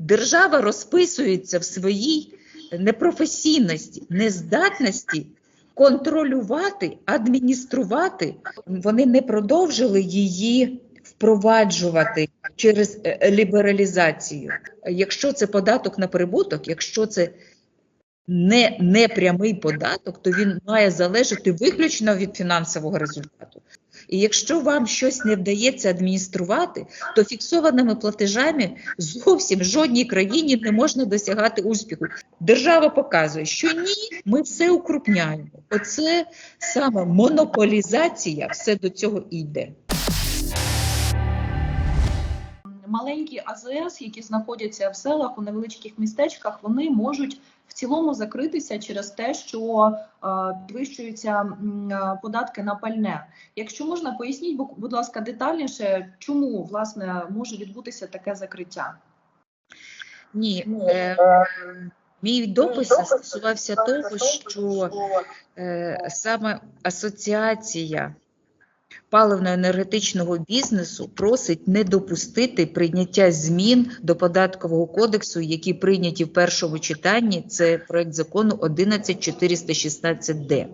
держава розписується в своїй непрофесійності, нездатності контролювати, адмініструвати. Вони не продовжили її впроваджувати через е, лібералізацію. Якщо це податок на прибуток, якщо це не, не прямий податок, то він має залежати виключно від фінансового результату. І якщо вам щось не вдається адмініструвати, то фіксованими платежами зовсім жодній країні не можна досягати успіху. Держава показує, що ні, ми все укрупняємо. Оце саме монополізація, все до цього йде. маленькі АЗС, які знаходяться в селах у невеличких містечках, вони можуть в цілому закритися через те, що е, підвищуються е, податки на пальне. Якщо можна, поясніть, бу- будь ласка, детальніше, чому власне може відбутися таке закриття? Ні, е, мій допис стосувався того, що е, саме асоціація паливно-енергетичного бізнесу просить не допустити прийняття змін до податкового кодексу, які прийняті в першому читанні. Це проект закону 11416Д.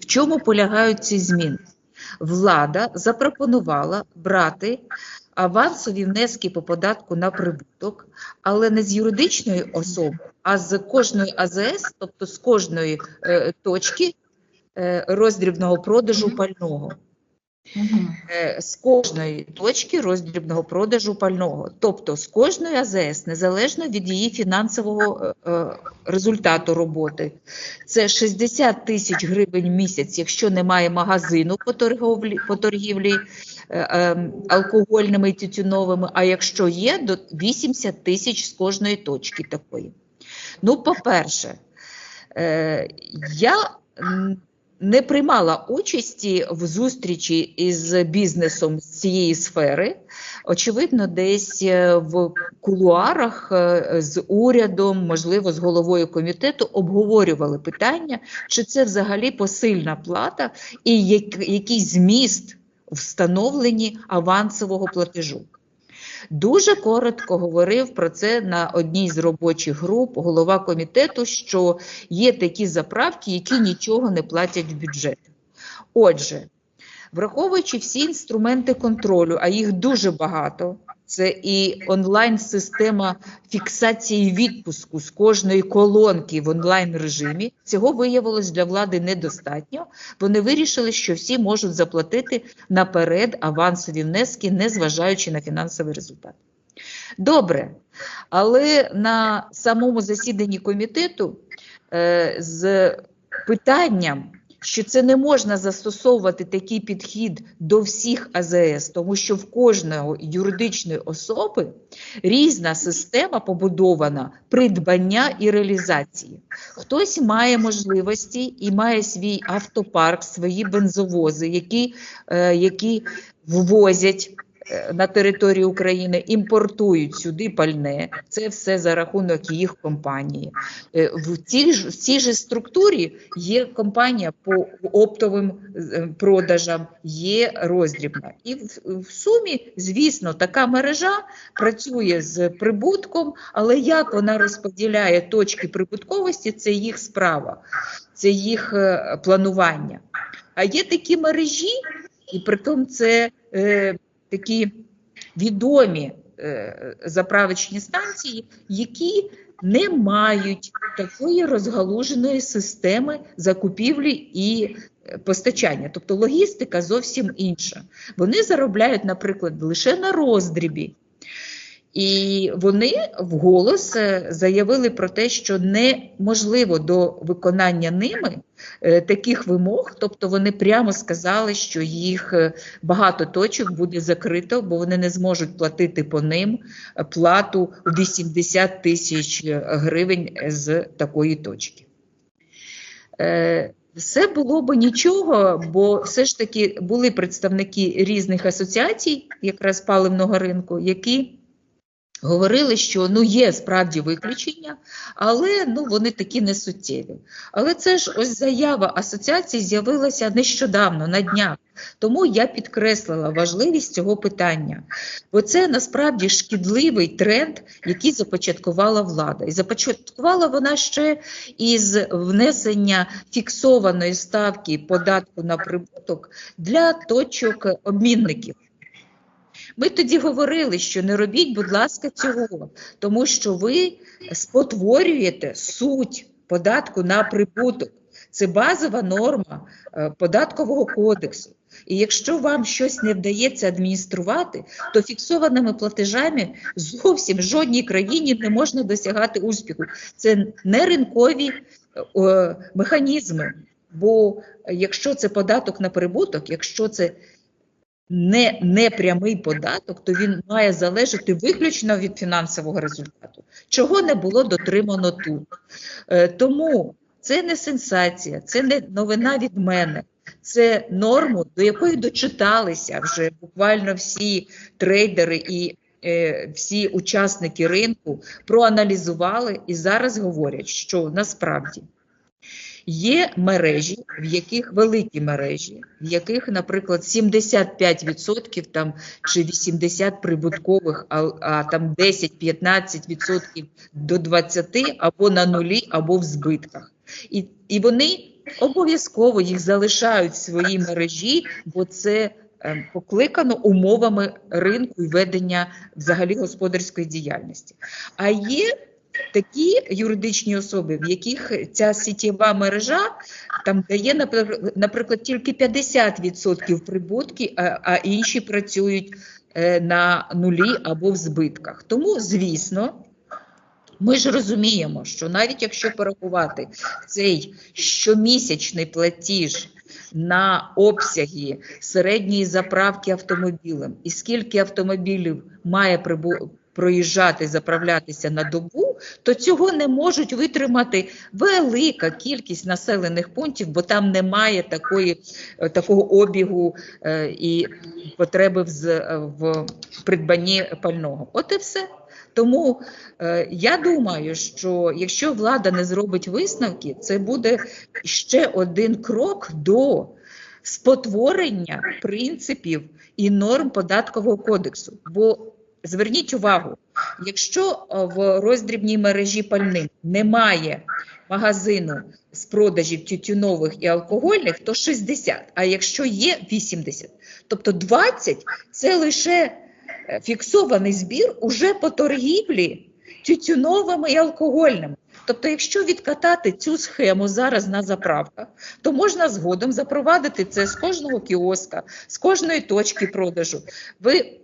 В чому полягають ці зміни? Влада запропонувала брати авансові внески по податку на прибуток, але не з юридичної особи, а з кожної АЗС, тобто з кожної е, точки е, роздрібного продажу пального. Е, з кожної точки роздрібного продажу пального, тобто з кожної АЗС, незалежно від її фінансового е, е, результату роботи. Це 60 тисяч гривень місяць, якщо немає магазину по по торгівлі алкогольними і тютюновими, а якщо є, до 80 тисяч з кожної точки такої. Ну, по-перше, я не приймала участі в зустрічі із бізнесом з цієї сфери. Очевидно, десь е, в кулуарах е, з урядом, можливо, з головою комітету обговорювали питання, чи це взагалі посильна плата і який зміст встановленні авансового платежу. Дуже коротко говорив про це на одній з робочих груп голова комітету, що є такі заправки, які нічого не платять в бюджет. Отже, враховуючи всі інструменти контролю, а їх дуже багато, це і онлайн-система фіксації відпуску з кожної колонки в онлайн режимі. Цього виявилось для влади недостатньо. Вони вирішили, що всі можуть заплатити наперед авансові внески, незважаючи на фінансовий результат. Добре, але на самому засіданні комітету е, з питанням, що це не можна застосовувати такий підхід до всіх АЗС, тому що в кожної юридичної особи різна система побудована придбання і реалізації. Хтось має можливості і має свій автопарк, свої бензовози, які, е, які ввозять на територію України, імпортують сюди пальне. Це все за рахунок їх компанії. Е, В цій ж, в цій же структурі є компанія по оптовим е, продажам, є роздрібна. І в, в сумі, звісно, така мережа працює з прибутком, але як вона розподіляє точки прибутковості, це їх справа, це їх е, планування. А є такі мережі, і притом це е, такі відомі е, заправочні станції, які не мають такої розгалуженої системи закупівлі і е, постачання. Тобто логістика зовсім інша. Вони заробляють, наприклад, лише на роздрібі. І вони вголос е, заявили про те, що неможливо до виконання ними е, таких вимог, тобто вони прямо сказали, що їх е, багато точок буде закрито, бо вони не зможуть платити по ним плату 80 тисяч гривень з такої точки. Все було б нічого, бо все ж таки були представники різних асоціацій, якраз паливного ринку, які Говорили, що ну є справді виключення, але ну вони такі несуттєві. Але це ж ось заява асоціації з'явилася нещодавно на днях. Тому я підкреслила важливість цього питання, бо це насправді шкідливий тренд, який започаткувала влада. І започаткувала вона ще із внесення фіксованої ставки податку на прибуток для точок обмінників. Ми тоді говорили, що не робіть, будь ласка, цього, тому що ви спотворюєте суть податку на прибуток. Це базова норма е, податкового кодексу. І якщо вам щось не вдається адмініструвати, то фіксованими платежами зовсім жодній країні не можна досягати успіху. Це не ринкові е, механізми. Бо якщо це податок на прибуток, якщо це не, не прямий податок, то він має залежати виключно від фінансового результату, чого не було дотримано тут. Е, тому це не сенсація, це не новина від мене. Це норму, до якої дочиталися вже буквально всі трейдери і е, всі учасники ринку, проаналізували і зараз говорять, що насправді є мережі, в яких великі мережі, в яких, наприклад, 75% там чи 80% прибуткових, а, а там 10-15% до 20% або на нулі, або в збитках. І, і вони обов'язково їх залишають в своїй мережі, бо це е, покликано умовами ринку і ведення взагалі господарської діяльності. А є такі юридичні особи, в яких ця сітєва мережа там дає, наприклад, тільки 50% прибутки, а, інші працюють е, на нулі або в збитках. Тому, звісно. Ми ж розуміємо, що навіть якщо порахувати цей щомісячний платіж на обсяги середньої заправки автомобілем, і скільки автомобілів має. Проїжджати, заправлятися на добу, то цього не можуть витримати велика кількість населених пунктів, бо там немає такої, е, такого обігу е, і потреби в, е, в придбанні пального. От і все. Тому е, я думаю, що якщо влада не зробить висновки, це буде ще один крок до спотворення принципів і норм податкового кодексу. Бо зверніть увагу, якщо е, в роздрібній мережі пальним немає магазину з продажів тютюнових і алкогольних, то 60, а якщо є 80. Тобто 20 – це лише е, фіксований збір уже по торгівлі тютюновими і алкогольними. Тобто, якщо відкатати цю схему зараз на заправках, то можна згодом запровадити це з кожного кіоска, з кожної точки продажу. Ви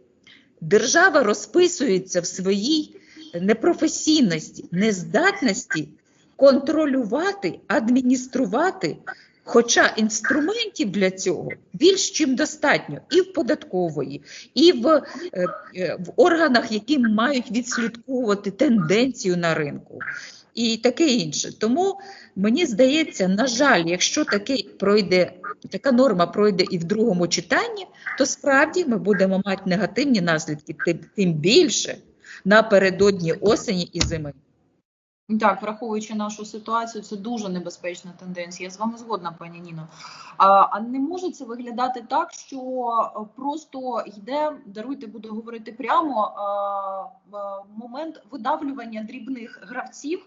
держава розписується в своїй непрофесійності, нездатності контролювати, адмініструвати. Хоча інструментів для цього більш чим достатньо і в податкової, і в, е, е, в органах, які мають відслідковувати тенденцію на ринку, і таке інше. Тому мені здається, на жаль, якщо таке пройде, така норма пройде і в другому читанні, то справді ми будемо мати негативні наслідки, тим, більше напередодні осені і зими. Так, враховуючи нашу ситуацію, це дуже небезпечна тенденція. Я з вами згодна, пані Ніно. А, а не може це виглядати так, що просто йде, даруйте, буду говорити прямо, а, момент видавлювання дрібних гравців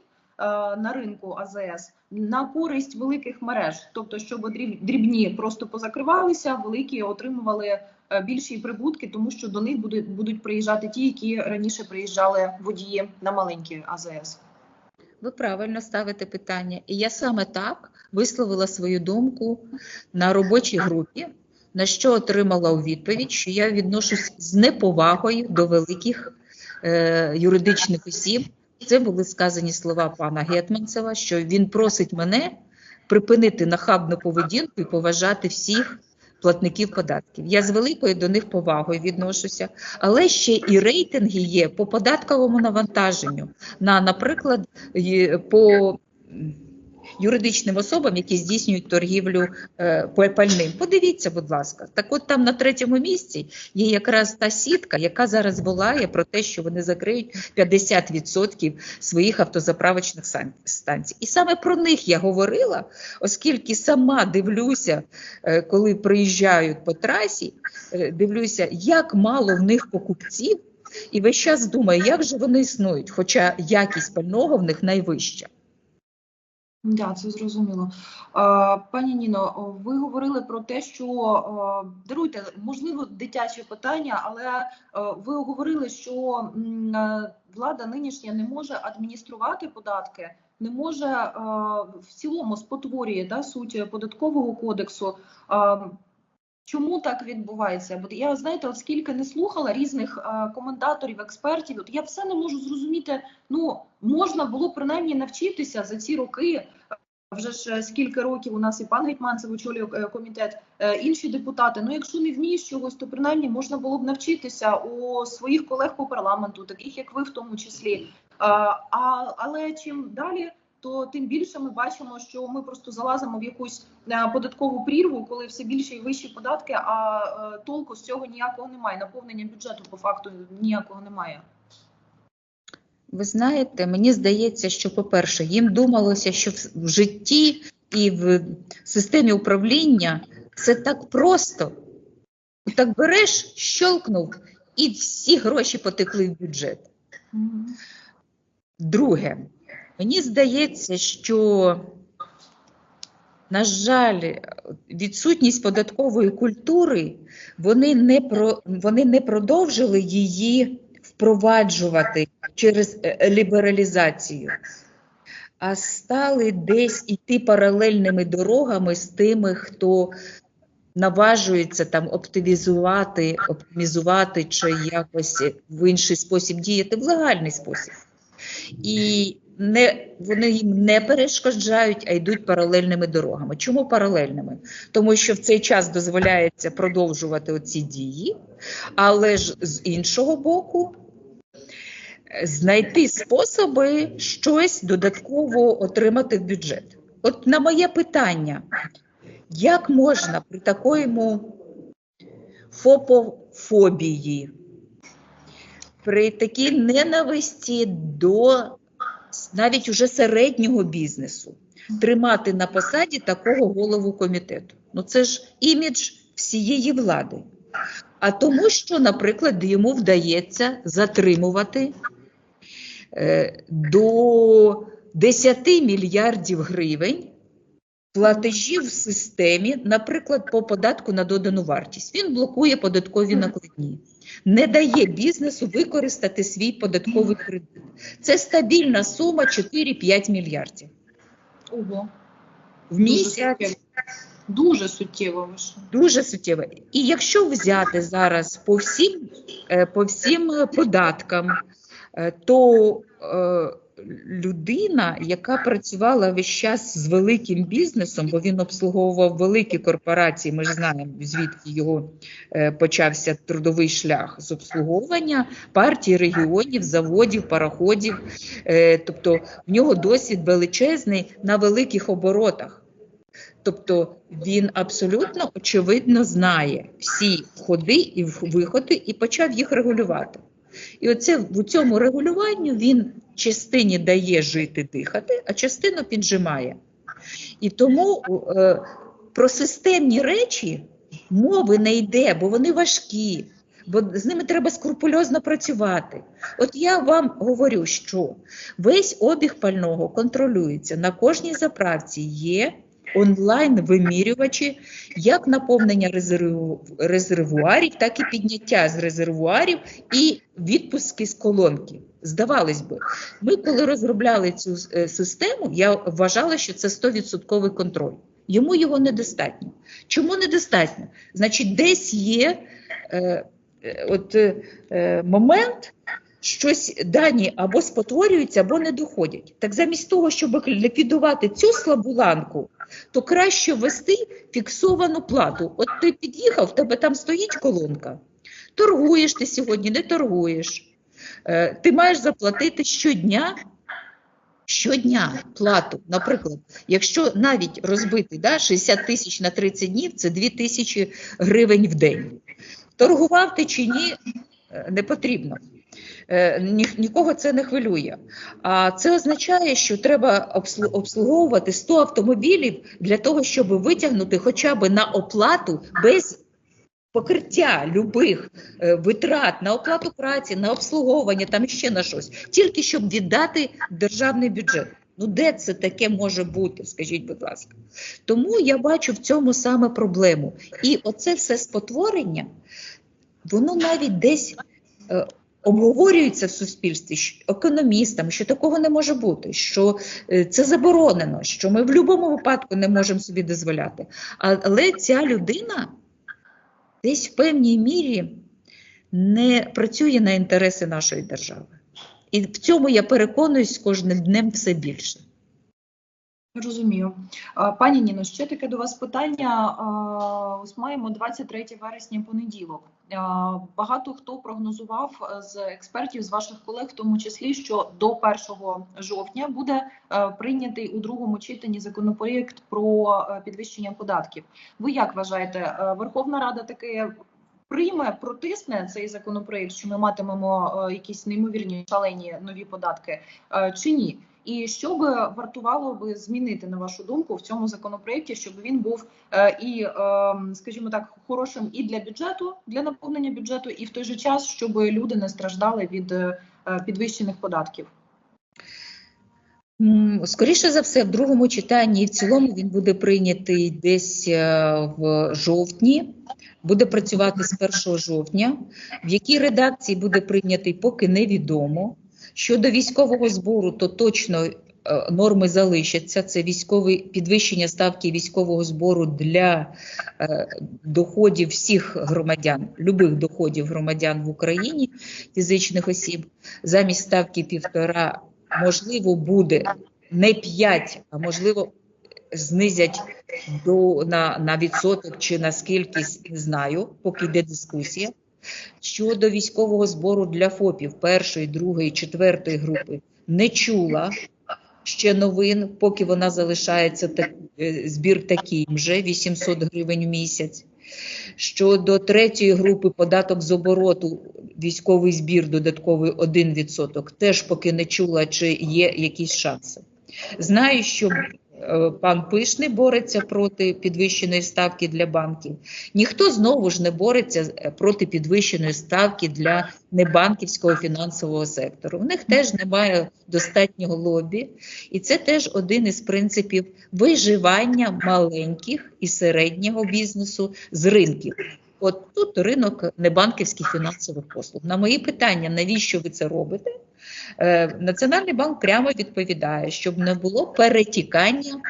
на ринку АЗС на користь великих мереж, тобто, щоб дріб- дрібні просто позакривалися, великі отримували е, більші прибутки, тому що до них будуть будуть приїжджати ті, які раніше приїжджали водії на маленькі АЗС. Ви правильно ставите питання. І я саме так висловила свою думку на робочій групі, на що отримала у відповідь, що я відношусь з неповагою до великих е, юридичних осіб. Це були сказані слова пана Гетманцева, що він просить мене припинити нахабну поведінку і поважати всіх платників податків. Я з великою до них повагою відношуся, але ще і рейтинги є по податковому навантаженню. На, наприклад, по юридичним особам, які здійснюють торгівлю е, пальним. Подивіться, будь ласка. Так от там на третьому місці є якраз та сітка, яка зараз волає про те, що вони закриють 50% своїх автозаправочних станцій. І саме про них я говорила, оскільки сама дивлюся, е, коли приїжджають по трасі, е, дивлюся, як мало в них покупців, і весь час думаю, як же вони існують, хоча якість пального в них найвища. Да, це зрозуміло. Пані Ніно, ви говорили про те, що даруйте, можливо, дитяче питання, але ви говорили, що влада нинішня не може адмініструвати податки, не може в цілому спотворює да, суть податкового кодексу. А, Чому так відбувається? Бо я знаєте, от скільки не слухала різних е, коментаторів, експертів, от я все не можу зрозуміти. Ну можна було принаймні навчитися за ці роки. Вже ж е, скільки років у нас і пан Гетманцев очолює е, комітет, е, інші депутати. Ну, якщо не вмієш чогось, то принаймні можна було б навчитися у своїх колег по парламенту, таких як ви, в тому числі. Е, А, але чим далі, то тим більше ми бачимо, що ми просто залазимо в якусь е, податкову прірву, коли все більше і вищі податки, а е, толку з цього ніякого немає. Наповнення бюджету по факту ніякого немає. Ви знаєте, мені здається, що, по-перше, їм думалося, що в- житті і в системі управління це так просто. Так береш, щелкнув, і всі гроші потекли в бюджет. Друге, мені здається, що, на жаль, відсутність податкової культури, вони не, про, вони не продовжили її впроваджувати через е, лібералізацію, а стали десь іти паралельними дорогами з тими, хто наважується там оптимізувати, оптимізувати чи якось в інший спосіб діяти в легальний спосіб. І не, вони їм не перешкоджають, а йдуть паралельними дорогами. Чому паралельними? Тому що в цей час дозволяється продовжувати оці дії, але ж з іншого боку, знайти способи щось додатково отримати в бюджет. От на моє питання, як можна при такому фопофобії, при такій ненависті до навіть уже середнього бізнесу тримати на посаді такого голову комітету? Ну це ж імідж всієї влади. А тому, що, наприклад, йому вдається затримувати е, до 10 мільярдів гривень платежів в системі, наприклад, по податку на додану вартість. Він блокує податкові накладні, не дає бізнесу використати свій податковий кредит. Це стабільна сума 4-5 мільярдів Ого, в місяць. дуже суттєво. Дуже суттєво. І якщо взяти зараз по всім, е, по всім податкам, е, то е, людина, яка працювала весь час з великим бізнесом, бо він обслуговував великі корпорації, ми ж знаємо, звідки його е, почався трудовий шлях з обслуговування партій, регіонів, заводів, пароходів. Е, Тобто в нього досвід величезний на великих оборотах. Тобто він абсолютно очевидно знає всі входи і виходи і почав їх регулювати. І оце в цьому регулюванню він частині дає жити, дихати, а частину піджимає. І тому е, про системні речі мови не йде, бо вони важкі, бо з ними треба скрупульозно працювати. От я вам говорю, що весь обіг пального контролюється. На кожній заправці є онлайн-вимірювачі як наповнення резерву, резервуарів, так і підняття з резервуарів і відпуски з колонки. Здавалось би, ми, коли розробляли цю е, систему, я вважала, що це 100% контроль. Йому його недостатньо. Чому недостатньо? Значить, десь є е, е, от, е, момент, щось дані або спотворюються, або не доходять. Так замість того, щоб ліквідувати цю слабу ланку, то краще ввести фіксовану плату. От ти під'їхав, в тебе там стоїть колонка. Торгуєш ти сьогодні, не торгуєш. Е, Ти маєш заплатити щодня щодня плату, наприклад, якщо навіть розбити да, 60 тисяч на 30 днів, це 2 тисячі гривень в день. Торгував ти чи ні, е, не потрібно. Е, ні- Нікого це не хвилює. А це означає, що треба обслуговувати 100 автомобілів для того, щоб витягнути хоча б на оплату без покриття любих е, витрат на оплату праці, на обслуговування, там ще на щось, тільки щоб віддати державний бюджет. Ну, де це таке може бути? Скажіть, будь ласка. Тому я бачу в цьому саме проблему. І оце все спотворення, воно навіть десь е, обговорюється в суспільстві економістами, що такого не може бути, що е, це заборонено, що ми в будь-якому випадку не можемо собі дозволяти. Але ця людина десь в певній мірі не працює на інтереси нашої держави. І в цьому я переконуюсь з кожним днем все більше. Розумію. Пані Ніно, ще таке до вас питання. Ось маємо 23 вересня понеділок. Багато хто прогнозував е, з експертів, з ваших колег, в тому числі, що до 1 жовтня буде е, прийнятий у другому читанні законопроєкт про е, підвищення податків. Ви як вважаєте, Верховна Рада таки прийме, протисне цей законопроєкт, що ми матимемо якісь неймовірні шалені нові податки, чи ні? І що би вартувало би змінити на вашу думку в цьому законопроєкті, щоб він був е, і, е, скажімо так, хорошим і для бюджету, для наповнення бюджету, і в той же час, щоб люди не страждали від е, підвищених податків? Скоріше за все, в другому читанні і в цілому він буде прийнятий десь е, в жовтні, буде працювати з 1 жовтня. В якій редакції буде прийнятий, поки невідомо. Щодо військового збору, то точно е, норми залишаться. Це військовий підвищення ставки військового збору для е, доходів всіх громадян, любих доходів громадян в Україні, фізичних осіб, замість ставки півтора можливо, буде не 5, а можливо, знизять до, на, на відсоток чи на скількись, не знаю, поки йде дискусія. Щодо військового збору для ФОПів першої, другої, четвертої групи, не чула ще новин, поки вона залишається так, е, збір такий вже 800 гривень в місяць. Щодо третьої групи податок з обороту, військовий збір додатковий 1%, теж поки не чула, чи є якісь шанси. Знаю, що пан Пишний бореться проти підвищеної ставки для банків. Ніхто знову ж не бореться е, проти підвищеної ставки для небанківського фінансового сектору. У них теж немає достатнього лобі, і це теж один із принципів виживання маленьких і середнього бізнесу з ринків. От тут ринок небанківських фінансових послуг. На мої питання, навіщо ви це робите? Е, Національний банк прямо відповідає, щоб не було перетікання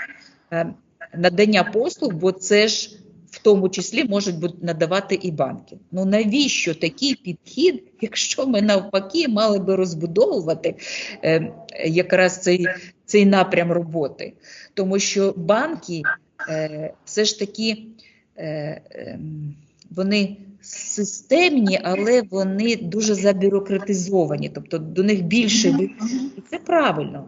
е, надання послуг, бо це ж в тому числі можуть надавати і банки. Ну навіщо такий підхід, якщо ми навпаки мали би розбудовувати е, якраз цей, цей напрям роботи? Тому що банки все ж таки ем, вони системні, але вони дуже забюрократизовані, тобто до них більше і це правильно.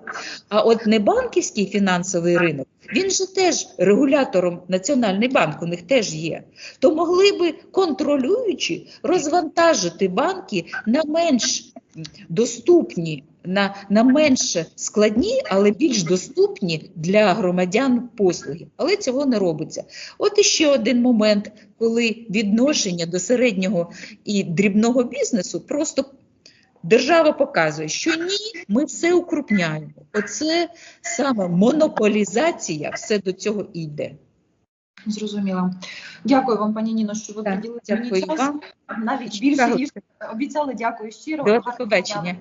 А от небанківський фінансовий ринок, він же теж регулятором Національний банк, у них теж є. То могли би контролюючи розвантажити банки на менш доступні, на, на менш складні, але більш доступні для громадян послуги. Але цього не робиться. От іще один момент, коли відношення до середнього і дрібного бізнесу просто Держава показує, що ні, ми все укрупняємо. Оце саме монополізація, все до цього і йде. Зрозуміло. Дякую вам, пані Ніно, що ви Так, приділили мені час. вам. Навіть більше ніж обіцяли. Дякую щиро. До побачення.